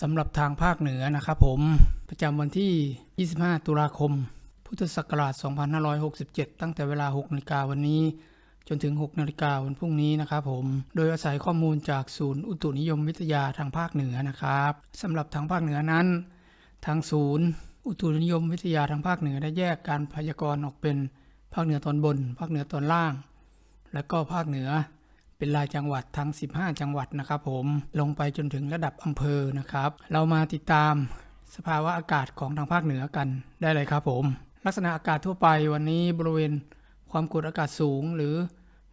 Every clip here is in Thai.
สำหรับทางภาคเหนือนะครับผมประจำวันที่ 25 ตุลาคม พุทธศักราช 2567 ตั้งแต่เวลา 6นาฬิกาวันนี้ จนถึง 6นาฬิกาวันพรุ่งนี้นะครับผม โดยอาศัยข้อมูลจากศูนย์อุตุนิยมวิทยาทางภาคเหนือนะครับสำหรับทางภาคเหนือนั้น ทางศูนย์ อุตุนิยมวิทยาทางภาคเหนือได้แยกการพยากรณ์ออกเป็น ภาคเหนือตอนบน ภาคเหนือตอนล่าง และก็ภาคเหนือ เป็นรายจังหวัดทั้ง 15 จังหวัดนะครับผมลงไปจนถึงระดับอำเภอนะครับ เรามาติดตามสภาวะอากาศของทางภาคเหนือกันได้เลยครับผม ลักษณะอากาศทั่วไปวันนี้บริเวณความกดอากาศสูง หรือ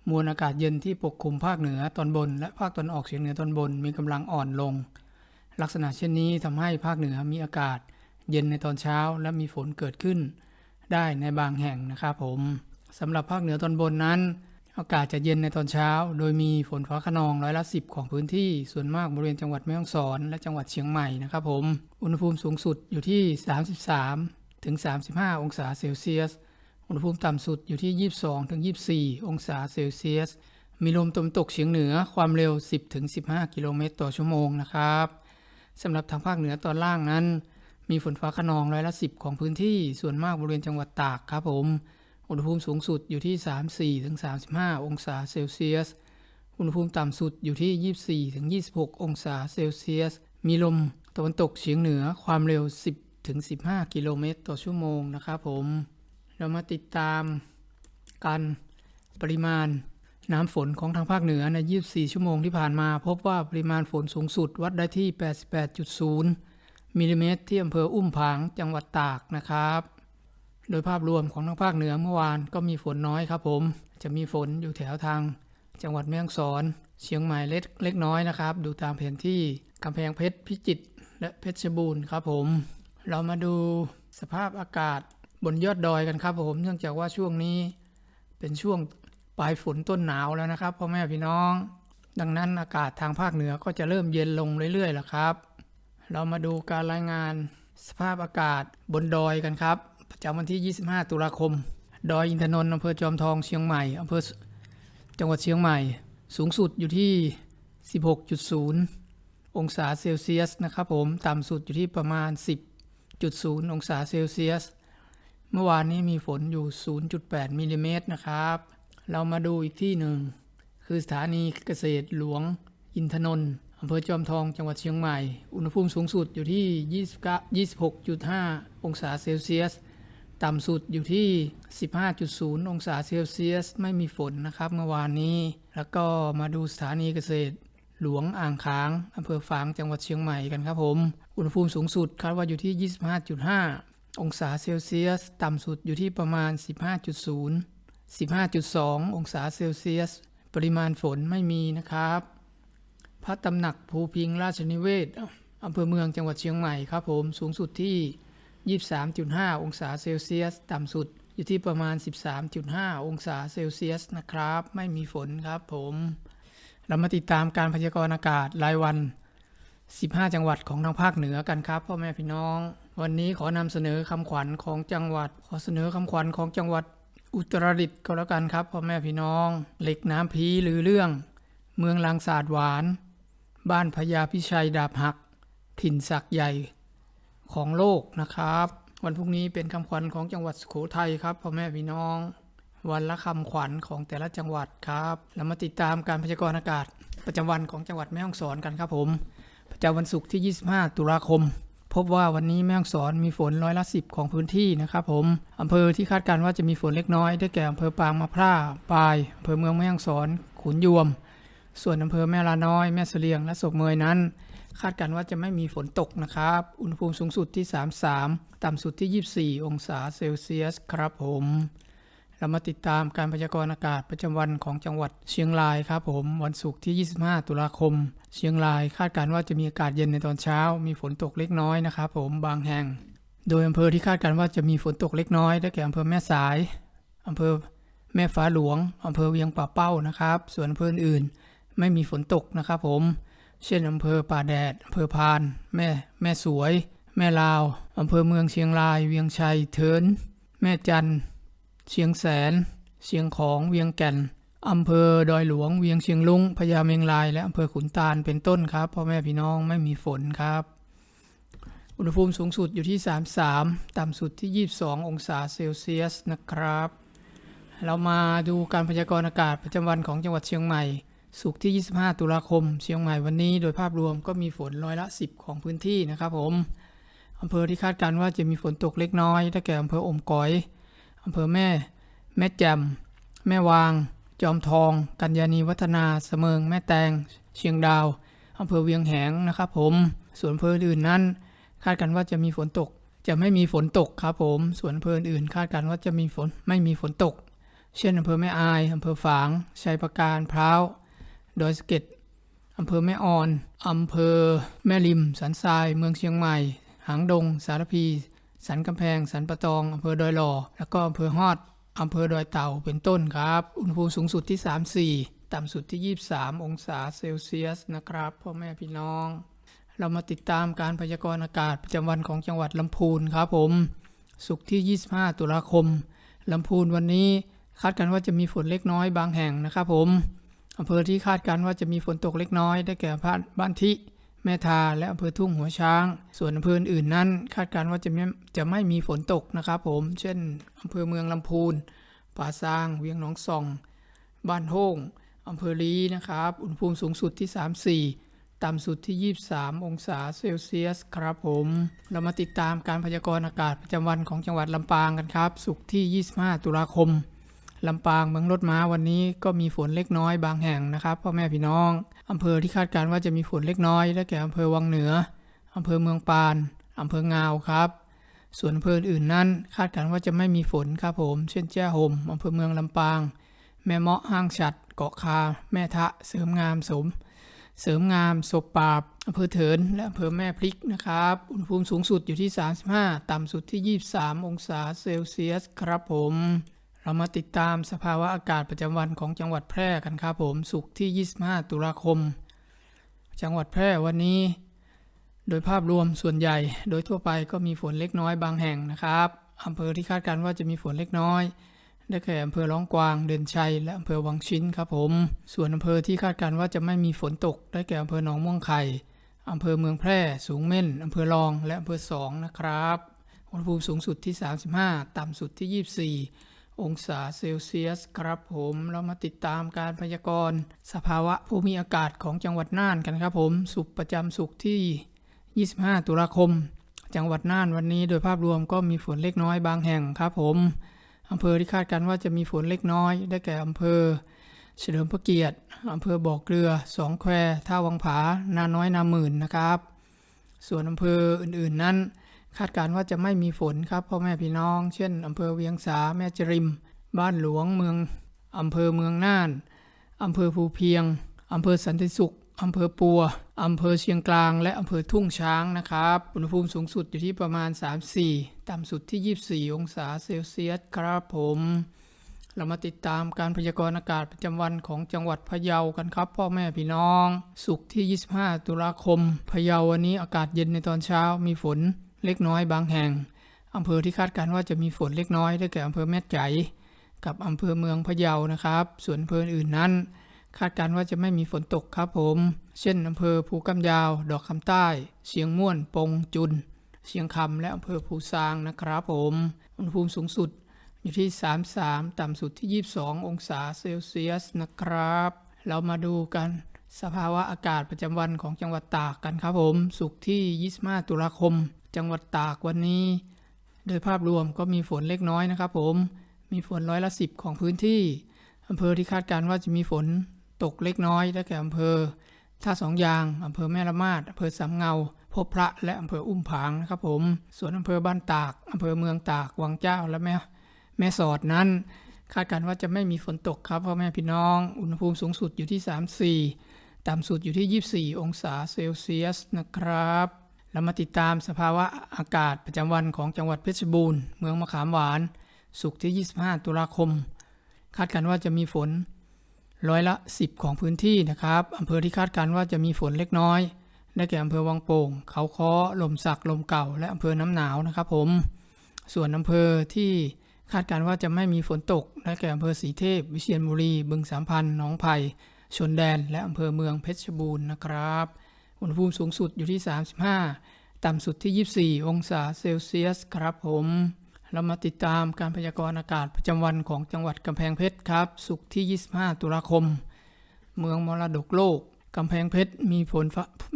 มวลอากาศเย็นที่ปกคลุมภาคเหนือตอนบน และภาคตอนออกเฉียงเหนือตอนบนมีกำลังอ่อนลง ลักษณะเช่นนี้ทำให้ภาคเหนือมีอากาศเย็นในตอนเช้า และมีฝนเกิดขึ้น ได้ในบางแห่งนะครับผมสำหรับภาคเหนือตอนบนนั้น อากาศจะเย็นในตอนเช้า โดยมีฝนฟ้าขนองร้อยละสิบของพื้นที่ ส่วนมากบริเวณจังหวัดแม่ฮ่องสอน และจังหวัดเชียงใหม่นะครับผม อุณหภูมิสูงสุดอยู่ที่ 33ถึง35 องศาเซลเซียส อุณหภูมิต่ำสุดอยู่ที่ 22ถึง24 องศาเซลเซียส มีลมตะวันตกเฉียงเหนือความเร็ว 10ถึง15 กิโลเมตรต่อชั่วโมงนะครับสำหรับทางภาคเหนือตอนล่างนั้น มีฝนฟ้าขนองร้อยละสิบของพื้นที่ ส่วนมากบริเวณจังหวัดตากครับผม อุณหภูมิสูงสุดอยู่ที่ 34ถึง35 องศาเซลเซียส อุณหภูมิต่ำสุดอยู่ที่ 24ถึง26 องศาเซลเซียส มีลมตะวันตกเฉียงเหนือความเร็ว 10ถึง15 กิโลเมตรต่อชั่วโมงนะครับผม เรามาติดตามการปริมาณน้ำฝนของทางภาคเหนือใน 24 ชั่วโมงที่ผ่านมา พบว่าปริมาณฝนสูงสุดวัดได้ที่ 88.0 มิลลิเมตรที่อำเภออุ้มผางจังหวัดตากนะครับ โดยภาพรวมของทางภาคเหนือเมื่อวานก็มีฝนน้อยครับผม จะมีฝนอยู่แถวทาง จังหวัดแม่ฮ่องสอน เชียงใหม่เล็กเล็กน้อยนะครับ ดูตามแผนที่กำแพงเพชรพิจิตรและเพชรบูรณ์ครับผม เรามาดูสภาพอากาศบนยอดดอยกันครับผม เนื่องจากว่าช่วงนี้ เป็นช่วงปลายฝนต้นหนาวแล้วนะครับพ่อแม่พี่น้อง ดังนั้นอากาศทางภาคเหนือก็จะเริ่มเย็นลงเรื่อยๆแล้วครับ เรามาดูการรายงานสภาพอากาศบนดอยกันครับ ประจำวันที่ 25 ตุลาคม ดอยอินทนนท์อำเภอจอมทองเชียงใหม่อำเภอจังหวัดเชียงใหม่ สูงสุดอยู่ที่ 16.0 องศาเซลเซียสนะครับผม ต่ำสุดอยู่ที่ประมาณ 10.0 องศาเซลเซียส เมื่อวานนี้มีฝนอยู่ 0.8มิลลิเมตรนะครับ เรามาดูอีกที่หนึ่ง คือสถานีเกษตรหลวงอินทนนท์อำเภอจอมทองจังหวัดเชียงใหม่ อุณหภูมิสูงสุดอยู่ที่ 29 26.5 องศาเซลเซียส ต่ำสุดอยู่ที่ 15.0 องศาเซลเซียส ไม่มีฝนนะครับ เมื่อวานนี้ แล้วก็มาดูสถานีเกษตร หลวงอ่างค้างอำเภอฝางจังหวัดเชียงใหม่กันครับผม อุณหภูมิสูงสุดคาดว่าอยู่ที่ 25.5 องศาเซลเซียส ต่ำสุดอยู่ที่ประมาณ 15.0 15.2 องศาเซลเซียส ปริมาณฝนไม่มีนะครับ พระตำหนักภูพิงราชนิเวศอำเภอเมืองจังหวัดเชียงใหม่ครับผม สูงสุดที่ 23.5 องศาเซลเซียส ต่ำสุดอยู่ที่ประมาณ 13.5 องศาเซลเซียสนะครับ ไม่มีฝนครับผม เรามาติดตามการพยากรณ์อากาศรายวัน 15 จังหวัดของทางภาคเหนือกันครับพ่อแม่พี่น้อง วันนี้ขอนำเสนอคำขวัญของจังหวัด ขอเสนอคำขวัญของจังหวัดอุตรดิตถ์ก็แล้วกันครับพ่อแม่พี่น้อง เหล็กน้ำพีหรือเรื่อง เมืองลางศาสตร์หวาน บ้านพญาพิชัยดาบหัก ถิ่นศักย์ใหญ่ ของโลกนะครับ วันพรุ่งนี้เป็นคำขวัญของจังหวัดสุโขทัยครับพ่อแม่พี่น้อง วันละคำขวัญของแต่ละจังหวัดครับเรามาติดตามการพยากรณ์อากาศ ประจำวันของจังหวัดแม่ฮ่องสอนกันครับผม ประจำวันศุกร์ที่ 25 ตุลาคม พบว่าวันนี้แม่ฮ่องสอนมีฝนร้อยละสิบของพื้นที่นะครับผมอำเภอที่คาดการณ์ว่าจะมีฝนเล็กน้อยได้แก่อำเภอปางมะพร้าวปายอำเภอเมืองแม่ฮ่องสอนขุนยวม ส่วนอำเภอแม่ลาน้อย แม่เสลียงและศพเมยนั้น คาดการณ์ว่าจะไม่มีฝนตกนะครับ อุณหภูมิสูงสุดที่ 33 ต่ำสุดที่ 24 องศาเซลเซียสครับผม เรามาติดตามการพยากรณ์อากาศประจำวันของจังหวัดเชียงรายครับผม วันศุกร์ที่ 25 ตุลาคม เชียงรายคาดการณ์ว่าจะมีอากาศเย็นในตอนเช้า มีฝนตกเล็กน้อยนะครับผม บางแห่ง โดยอำเภอที่คาดการณ์ว่าจะมีฝนตกเล็กน้อยได้แก่อำเภอแม่สาย อำเภอแม่ฟ้าหลวง อำเภอเวียงป่าเป้านะครับ ส่วนอำเภออื่นไม่มีฝนตกนะครับผม เช่นอำเภอป่าแดดอำเภอพาน แม่ แม่สวย แม่ลาว อำเภอเมืองเชียงราย เวียงชัยเทิน แม่จัน เชียงแสน เชียงของ เวียงแก่น อำเภอดอยหลวง เวียงเชียงลุงพญาเมงราย และอำเภอขุนตาล เป็นต้นครับ พ่อแม่พี่น้องไม่มีฝนครับ อุณหภูมิสูงสุดอยู่ที่ 33 ต่ำสุดที่ 22 องศาเซลเซียสนะครับ เรามาดูการพยากรณ์อากาศประจำวันของจังหวัดเชียงใหม่ สุกที่ 25 ตุลาคม เชียงใหม่วันนี้โดยภาพรวมก็มีฝนร้อยละ 10 ของพื้นที่นะครับผมอำเภอที่คาดการณ์ว่าจะมีฝนตกเล็กน้อยได้แก่อำเภออมก๋อยอำเภอแม่ แม่แจ่มแม่วาง จอมทอง กัญญานีวัฒนาเสมิง แม่แตง เชียงดาวอำเภอเวียงแหงนะครับผมส่วนอำเภออื่นนั้น คาดกันว่าจะมีฝนตก จะไม่มีฝนตกครับผมส่วนอำเภออื่นคาดกันว่าจะมีฝนไม่มีฝนตก เช่นอำเภอแม่อายอำเภอฝางชัยประการพร้าว ดอยสะเก็ดอำเภอแม่ออน อำเภอแม่ริม สันทราย เมืองเชียงใหม่ หางดง สารพี สันกำแพง สันปะตอง อำเภอดอยหล่อ แล้วก็อำเภอฮอด อำเภอดอยเต่า เป็นต้นครับ อุณหภูมิสูงสุดที่ 34 ต่ำสุดที่ 23 องศาเซลเซียสนะครับ พ่อแม่พี่น้อง เรามาติดตามการพยากรณ์อากาศประจำวันของจังหวัดลำพูนครับผมศุกร์ที่ 25 ตุลาคม ลำพูนวันนี้คาดกันว่าจะมีฝนเล็กน้อยบางแห่งนะครับผม อำเภอที่คาดการณ์ว่าจะมีฝนตกเล็กน้อยได้แก่บ้านบ้านทิแม่ทาและอำเภอทุ่งหัวช้าง ส่วนอำเภออื่นนั้น คาดการณ์ว่าจะไม่จะไม่มีฝนตกนะครับผม เช่นอำเภอเมืองลำพูน ป่าซาง เวียงหนองส่อง บ้านโฮ่งอำเภอลีนะครับ อุณหภูมิสูงสุดที่ 34 ต่ำสุดที่ 23 องศาเซลเซียสครับผม เรามาติดตามการพยากรณ์อากาศประจำวันของจังหวัดลำปางกันครับศุกร์ที่ 25 ตุลาคม ลำปางเมืองรถม้าวันนี้ก็มีฝนเล็กน้อยบางแห่งนะครับพ่อแม่พี่น้องอำเภอที่คาดการณ์ว่าจะมีฝนเล็กน้อยได้แก่อำเภอวังเหนืออำเภอเมืองปานอำเภองาวครับ ส่วนอำเภออื่นนั้นคาดการณ์ว่าจะไม่มีฝนครับผม เช่นแจ้ห่มอำเภอเมืองลำปาง แม่เมาะห้างฉัด เกาะคา แม่ทะ เสริมงามสม เสริมงามศพปราบอำเภอเถินและอำเภอแม่พริกนะครับอุณหภูมิสูงสุดอยู่ที่ 35 ต่ำสุดที่ 23 องศาเซลเซียสครับผม เรามาติดตามสภาวะอากาศประจำวันของจังหวัดแพร่กันครับผมศุกร์ที่ 25 ตุลาคม จังหวัดแพร่วันนี้ โดยภาพรวมส่วนใหญ่ โดยทั่วไปก็มีฝนเล็กน้อยบางแห่งนะครับอำเภอที่คาดการณ์ว่าจะมีฝนเล็กน้อย ได้แก่อำเภอร้องกวางเด่นชัย และอำเภอวังชิ้นครับผม ส่วนอำเภอที่คาดการณ์ว่าจะไม่มีฝนตก ได้แก่อำเภอหนองม่วงไข่อำเภอเมืองแพร่ สูงเม่นอำเภอรอง และอำเภอสองนะครับ อุณหภูมิสูงสุดที่ 35 ต่ำสุดที่ 24 องศาเซลเซียสครับผมเรามาติดตามการพยากรณ์ สภาวะภูมิอากาศของจังหวัดน่านกันครับผมสุขประจำสุขที่ 25 ตุลาคม จังหวัดน่านวันนี้โดยภาพรวมก็มีฝนเล็กน้อยบางแห่งครับผมอำเภอที่คาดการณ์ว่าจะมีฝนเล็กน้อย ได้แก่อำเภอ เฉลิมพระเกียรติอำเภอบ่อเกลือสองแควท่าวังผา นาน้อยนาหมื่นนะครับ ส่วนอำเภออื่นๆนั้น คาดการณ์ว่าจะไม่มีฝนครับพ่อแม่พี่น้อง เช่นอำเภอเวียงสาแม่จริม บ้านหลวงเมืองอำเภอเมืองน่านอำเภอภูเพียงอำเภอสันติสุขอำเภอปัวอำเภอเชียงกลาง และอำเภอทุ่งช้างนะครับ อุณหภูมิสูงสุดอยู่ที่ประมาณ 34 ต่ำสุดที่ 24 องศาเซลเซียสครับผม เรามาติดตามการพยากรณ์อากาศประจำวันของจังหวัดพะเยากันครับ พ่อแม่พี่น้องศุกที่ 25 ตุลาคม พะเยาวันนี้อากาศเย็นในตอนเช้ามีฝน เล็กน้อยบางแห่งอำเภอที่คาดการณ์ว่าจะมีฝนเล็กน้อยได้แก่อำเภอแม่ใจ กับอำเภอเมืองพะเยานะครับ ส่วนอำเภออื่นนั้น คาดการณ์ว่าจะไม่มีฝนตกครับผม เช่นอำเภอภูกำยาว ดอกคำใต้ เชียงม่วน ปงจุน เชียงคำและอำเภอภูซางนะครับผม อุณหภูมิสูงสุดอยู่ที่ 33 ต่ำสุดที่ 22 องศาเซลเซียสนะครับ เรามาดูกันสภาวะอากาศประจำวันของจังหวัดตากกันครับผม สุกร์ที่ 25 ตุลาคม จังหวัดตากวันนี้ โดยภาพรวมก็มีฝนเล็กน้อยนะครับผมมีฝนร้อยละสิบของพื้นที่อำเภอที่คาดการณ์ว่าจะมีฝนตกเล็กน้อยได้แก่อำเภอท่าสองยางอำเภอแม่ละมาดอำเภอสำเงา พบพระและอำเภออุ้มผางนะครับผม ส่วนอำเภอบ้านตากอำเภอเมืองตากวังเจ้าและแม่แม่สอดนั้น คาดการณ์ว่าจะไม่มีฝนตกครับพ่อแม่พี่น้อง อุณหภูมิสูงสุดอยู่ที่ 34 ต่ำสุดอยู่ที่ 24 องศาเซลเซียสนะครับ เรามาติดตามสภาวะอากาศประจำวันของจังหวัดเพชรบูรณ์ เมืองมะขามหวาน สุกที่ 25 ตุลาคม คาดการณ์ว่าจะมีฝนร้อยละ 10 ของพื้นที่นะครับอำเภอที่คาดการณ์ว่าจะมีฝนเล็กน้อย ได้แก่อำเภอวังโป่ง เขาค้อลมสักลมเก่า และอำเภอน้ำหนาวนะครับผม ส่วนอำเภอที่คาดการณ์ว่าจะไม่มีฝนตก ได้แก่อำเภอสีเทพ วิเชียรบุรี บึงสามพันหนองไผ่ ชนแดน และอำเภอเมืองเพชรบูรณ์นะครับ อุณหภูมิสูงสุดอยู่ที่ 35 ต่ำสุดที่ 24 องศาเซลเซียสครับผม เรามาติดตามการพยากรณ์อากาศประจำวันของจังหวัดกำแพงเพชรครับ สุกร์ที่ 25 ตุลาคม เมืองมรดกโลกกำแพงเพชรมีฝน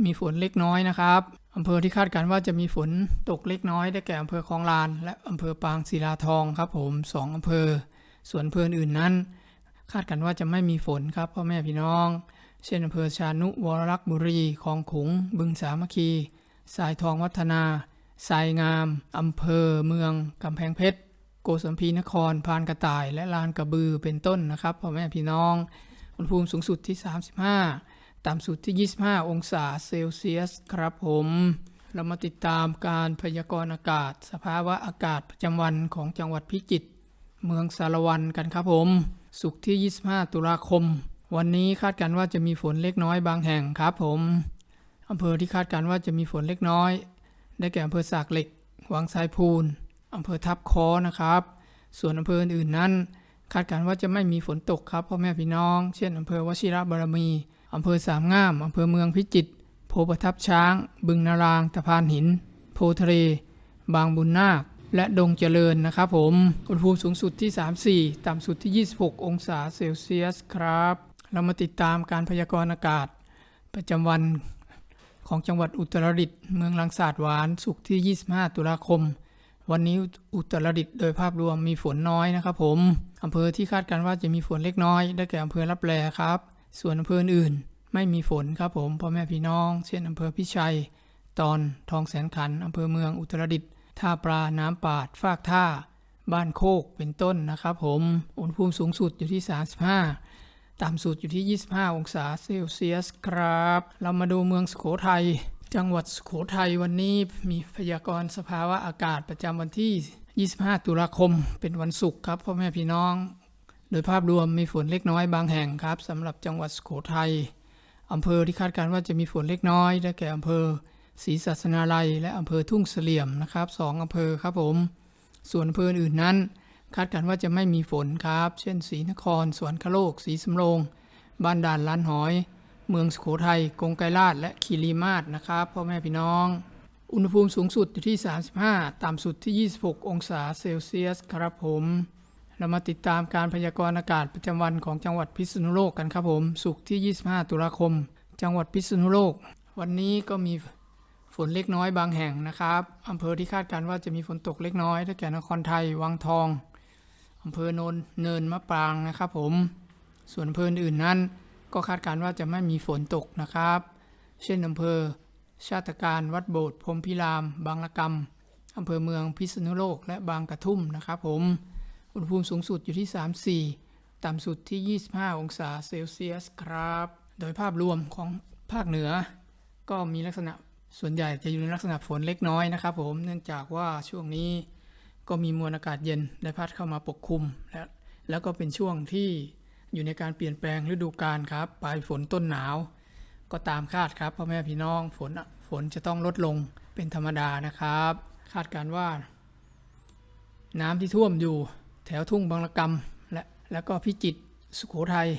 มีฝนเล็กน้อยนะครับอำเภอที่คาดการณ์ว่าจะมีฝนตกเล็กน้อยได้แก่อำเภอคลองลาน และอำเภอปางศิลาทองครับผมสองอำเภอ ส่วนอำเภออื่นนั้น คาดกันว่าจะไม่มีฝนครับพ่อแม่พี่น้อง เช่นอำเภอชานุวรลักษ์บุรีคลองขุง บึงสามัคคี สายทองวัฒนา สายงาม อำเภอ เมือง กำแพงเพชร โกสัมพีนคร พานกระต่าย และลานกระบือเป็นต้นนะครับพ่อแม่พี่น้อง อุณหภูมิสูงสุดที่ 35 ต่ำสุดที่ 25 องศาเซลเซียสครับผม เรามาติดตามการพยากรณ์อากาศ สภาวะอากาศประจำวันของจังหวัดพิจิตร เมืองสารวันกันครับผม สุกร์ที่ 25 ตุลาคม วันนี้คาดการณ์ว่าจะมีฝนเล็กน้อยบางแห่งครับผมอำเภอที่คาดการณ์ว่าจะมีฝนเล็กน้อย ได้แก่อำเภอสากเหล็ก วังสายพูนอำเภอทับคอนะครับ ส่วนอำเภออื่นๆนั้น คาดการณ์ว่าจะไม่มีฝนตกครับพ่อแม่พี่น้อง เช่นอำเภอวชิระบารมีอำเภอสามงามอำเภอเมืองพิจิตรโพประทับช้าง บึงนารางตะพานหิน โพทะเล บางบุญนาค และดงเจริญนะครับผมอุณหภูมิสูงสุดที่ 34 ต่ำสุดที่ 26 องศาเซลเซียสครับ เรามาติดตามการพยากรณ์อากาศ ประจำวันของจังหวัดอุตรดิตถ์เมืองลังสาดหวานสุกที่ 25 ตุลาคม วันนี้อุตรดิตถ์โดยภาพรวมมีฝนน้อยนะครับผมอำเภอที่คาดการณ์ว่าจะมีฝนเล็กน้อย ได้แก่อำเภอรับแลครับ ส่วนอำเภออื่นไม่มีฝนครับผมพ่อแม่พี่น้อง เช่นอำเภอพิชัย ตอนทองแสนขันอำเภอเมืองอุตรดิตถ์ท่าปลาน้ำปาด ฟากท่า บ้านโคกเป็นต้นนะครับผมอุณหภูมิสูงสุดอยู่ที่ 35 ต่ำสุดอยู่ที่ 25 องศาเซลเซียสครับ เรามาดูเมืองสุโขทัย จังหวัดสุโขทัยวันนี้มีพยากรณ์สภาวะอากาศประจำวันที่ 25 ตุลาคม เป็นวันศุกร์ครับพ่อแม่พี่น้อง โดยภาพรวมมีฝนเล็กน้อยบางแห่งครับสำหรับจังหวัดสุโขทัยอำเภอที่คาดการณ์ว่าจะมีฝนเล็กน้อยได้แก่อำเภอศรีศาสนาลัย และอำเภอทุ่งเสลี่ยมนะครับสองอำเภอครับผม ส่วนอำเภออื่นนั้น คาดการณ์ว่าจะไม่มีฝนครับ เช่นศรีนคร สวนคโลกศรีสำโรง บ้านด่านล้านหอย เมืองสุโขทัย กงไกรลาด และคีรีมาศนะครับ พ่อแม่พี่น้อง อุณหภูมิสูงสุดอยู่ที่ 35 ต่ำสุดที่ 26 องศาเซลเซียสครับผม เรามาติดตามการพยากรณ์อากาศประจำวันของจังหวัดพิษณุโลกกันครับผม สุกร์ที่ 25 ตุลาคม จังหวัดพิษณุโลก วันนี้ก็มีฝนเล็กน้อยบางแห่งนะครับ อำเภอที่คาดการณ์ว่าจะมีฝนตกเล็กน้อยได้แก่นครไทย วังทอง อำเภอโนนเนินมะปรางนะครับผม ส่วนอำเภออื่นนั้น ก็คาดการณ์ว่าจะไม่มีฝนตกนะครับ เช่นอำเภอ ชาติการวัดโบสถ์พรมพิราม บางละกำอำเภอเมืองพิษณุโลกและบางกระทุ่มนะครับผม อุณหภูมิสูงสุดอยู่ที่ 34 ต่ำสุดที่ 25 องศาเซลเซียสครับ โดยภาพรวมของภาคเหนือ ก็มีลักษณะส่วนใหญ่จะอยู่ในลักษณะฝนเล็กน้อยนะครับผม เนื่องจากว่าช่วงนี้ ก็มีมวลอากาศเย็นได้พัดเข้ามาปกคลุมและแล้วก็เป็นช่วงที่อยู่ในการเปลี่ยนแปลงฤดูกาลครับปลายฝนต้นหนาว ก็ตามคาดครับพ่อแม่พี่น้องฝนฝนจะต้องลดลงเป็นธรรมดานะครับ คาดการว่า น้ำที่ท่วมอยู่ แถวทุ่งบางละกำและแล้วก็พิจิตรสุโขทัย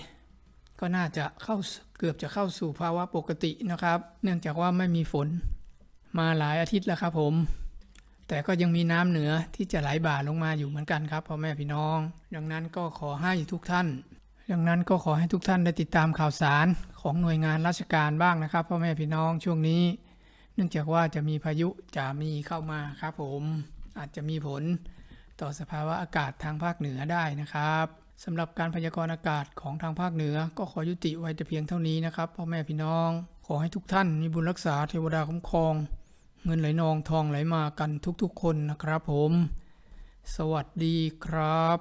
ก็น่าจะเข้าเกือบจะเข้าสู่ภาวะปกตินะครับ เนื่องจากว่าไม่มีฝน มาหลายอาทิตย์แล้วครับผม แต่ก็ยังมีน้ำเหนือที่จะไหลบ่าลงมาอยู่เหมือนกันครับพ่อแม่พี่น้อง ดังนั้นก็ขอให้ทุกท่าน ดังนั้นก็ขอให้ทุกท่านได้ติดตามข่าวสารของหน่วยงานราชการบ้างนะครับพ่อแม่พี่น้องช่วงนี้ เนื่องจากว่าจะมีพายุจะมีเข้ามาครับผมอาจจะมีผลต่อสภาวะอากาศทางภาคเหนือได้นะครับสำหรับการพยากรณ์อากาศของทางภาคเหนือ ก็ขอยุติไว้แต่เพียงเท่านี้นะครับพ่อแม่พี่น้อง ขอให้ทุกท่านมีบุญรักษาเทวดาคุ้มครอง เงินไหลนองทองไหลมากันทุกๆคนนะครับผม สวัสดีครับ